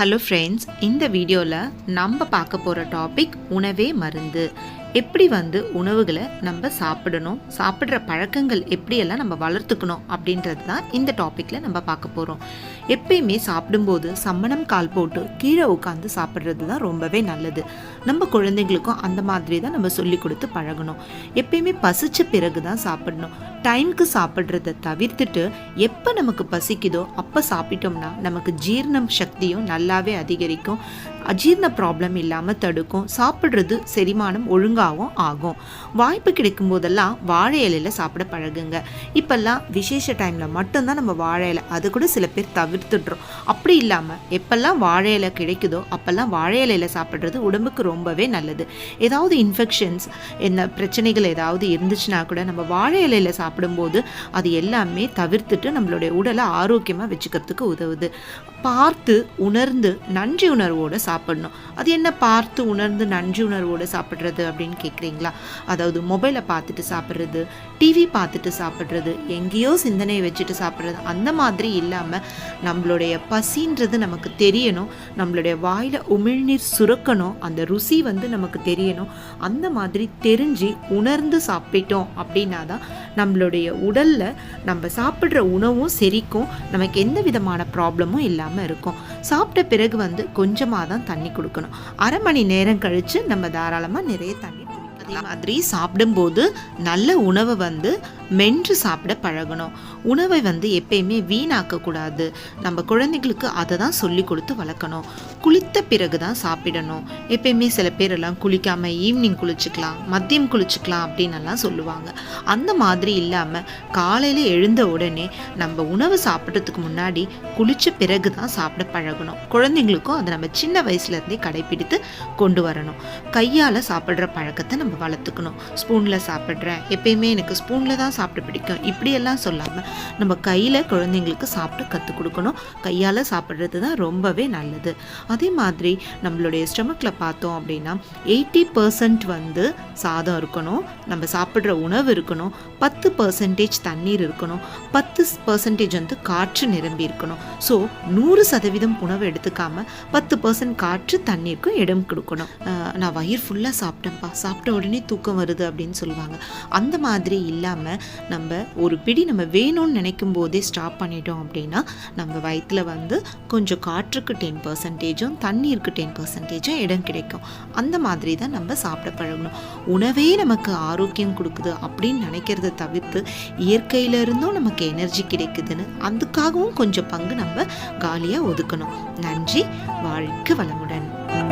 Hello friends இந்த வீடியோவில் நம்ம பார்க்க போகிற டாபிக் உணவே மருந்து. எப்படி வந்து உணவுகளை நம்ம சாப்பிடணும் சாப்பிட்ற பழக்கங்கள் எப்படியெல்லாம் நம்ம வளர்த்துக்கணும் அப்படின்றது தான் இந்த டாப்பிக்கில் நம்ம பார்க்க போகிறோம் எப்பயுமே சாப்பிடும்போது சம்மணம் கால் போட்டு கீழே உட்காந்து சாப்பிட்றது தான் ரொம்பவே நல்லது. நம்ம குழந்தைங்களுக்கும் அந்த மாதிரி தான் நம்ம சொல்லி கொடுத்து பழகணும். எப்பயுமே பசிச்ச பிறகு தான் சாப்பிடணும். டைம்க்கு சாப்பிட்றத தவிர்த்துட்டு எப்போ நமக்கு பசிக்குதோ அப்போ சாப்பிட்டோம்னா நமக்கு ஜீரணம் சக்தியும் நல்லாவே அதிகரிக்கும். அஜீரண ப்ராப்ளம் இல்லாமல் தடுக்கும். சாப்பிட்றது செரிமானம் ஒழுங்காகவும் ஆகும். வாய்ப்பு கிடைக்கும் போதெல்லாம் வாழை இலையில் சாப்பிட பழகுங்க. இப்போல்லாம் விசேஷ டைமில் மட்டும்தான் நம்ம வாழை இலை. அது கூட சில பேர் தவிர்த்துடுறோம். அப்படி இல்லாமல் எப்போல்லாம் வாழை இலை கிடைக்குதோ அப்போல்லாம் வாழை இலையில் சாப்பிட்றது உடம்புக்கு ரொம்பவே நல்லது. ஏதாவது இன்ஃபெக்ஷன்ஸ் என்ன பிரச்சனைகள் ஏதாவது இருந்துச்சுன்னா கூட நம்ம வாழை இலையில் சாப்பிடும்போது அது எல்லாமே தவிர்த்துட்டு நம்மளுடைய உடலை ஆரோக்கியமாக வச்சுக்கிறதுக்கு உதவுது. பார்த்து உணர்ந்து நன்றி உணர்வோடு சாப்பிடணும். அது என்ன பார்த்து உணர்ந்து நன்றி உணர்வோடு சாப்பிட்றது அப்படின்னு கேட்குறீங்களா அதாவது மொபைலை பார்த்துட்டு சாப்பிட்றது டிவி பார்த்துட்டு சாப்பிட்றது எங்கேயோ சிந்தனையை வச்சுட்டு சாப்பிட்றது அந்த மாதிரி இல்லாமல் நம்மளுடைய பசின்றது நமக்கு தெரியணும். நம்மளுடைய வாயில் உமிழ்நீர் சுரக்கணும். அந்த ருசி வந்து நமக்கு தெரியணும். அந்த மாதிரி தெரிஞ்சு உணர்ந்து சாப்பிட்டோம் அப்படின்னா தான் நம்மளுடைய உடலில் நம்ம சாப்பிட்ற உணவும் செரிக்கும். நமக்கு எந்த விதமான ப்ராப்ளமும் இல்லாமல் இருக்கும். சாப்பிட்ட பிறகு வந்து கொஞ்சமாக தான் தண்ணி கொடுக்கணும். அரை மணி நேரம் கழித்து நம்ம தாராளமாக நிறைய தண்ணி அதே மாதிரி சாப்பிடும்போது நல்ல உணவை வந்து மென்று சாப்பிட பழகணும். உணவை வந்து எப்பயுமே வீணாக்கக்கூடாது. நம்ம குழந்தைகளுக்கு அதை தான் சொல்லி கொடுத்து வளர்க்கணும். குளித்த பிறகு தான் சாப்பிடணும். எப்பயுமே சில பேரெல்லாம் குளிக்காமல் ஈவினிங் குளிச்சுக்கலாம் மதியம் குளிச்சுக்கலாம் அப்படின்னு எல்லாம் சொல்லுவாங்க. அந்த மாதிரி இல்லாமல் காலையில் எழுந்த உடனே நம்ம உணவு சாப்பிட்றதுக்கு முன்னாடி குளித்த பிறகு தான் சாப்பிட பழகணும். குழந்தைங்களுக்கும் அதை நம்ம சின்ன வயசுலேருந்தே கடைப்பிடித்து கொண்டு வரணும். கையால் சாப்பிட்ற பழக்கத்தை நம்ம வளர்த்துக்கணும். ஸ்பூனில் சாப்பிட்றேன். எப்பயுமே எனக்கு ஸ்பூனில் தான் சாப்பிட பிடிக்கும். இப்படியெல்லாம் சொல்லாமல் நம்ம கையில் குழந்தைங்களுக்கு சாப்பிட்டு கற்றுக் கொடுக்கணும். கையால் சாப்பிட்றது தான் ரொம்பவே நல்லது. அதே மாதிரி நம்மளுடைய ஸ்டமக்கில் பார்த்தோம் அப்படின்னா எயிட்டி பர்சன்ட் வந்து சாதம் இருக்கணும். நம்ம சாப்பிட்ற உணவு இருக்கணும். பத்து பர்சன்டேஜ் தண்ணீர் இருக்கணும். பத்து பர்சன்டேஜ் வந்து காற்று நிரம்பி இருக்கணும். ஸோ நூறு சதவீதம் உணவு எடுத்துக்காம பத்து பர்சன்ட் காற்று தண்ணீருக்கும் இடம் கொடுக்கணும். நான் வயிறு ஃபுல்லாக சாப்பிட்டேன்ப்பா. சாப்பிட்ட உடனே தூக்கம் வருது அப்படின்னு சொல்லுவாங்க. அந்த மாதிரி இல்லாமல் நம்ம ஒரு பிடி நம்ம வேணும்னு நினைக்கும் போதே ஸ்டாப் பண்ணிட்டோம் அப்படின்னா நம்ம வயிற்றில் வந்து கொஞ்சம் காற்றுக்கு டென் பர்சன்டேஜும் தண்ணீருக்கு டென் பர்சன்டேஜும் இடம் கிடைக்கும். அந்த மாதிரி தான் நம்ம சாப்பிட பழகணும். உணவே நமக்கு ஆரோக்கியம் கொடுக்குது அப்படின்னு நினைக்கிறத தவிர்த்து இயற்கையில இருந்தும் நமக்கு எனர்ஜி கிடைக்குதுன்னு அதுக்காகவும் கொஞ்சம் பங்கு நம்ம காலியாக ஒதுக்கணும். நன்றி. வாழ்க்கை வளமுடன்.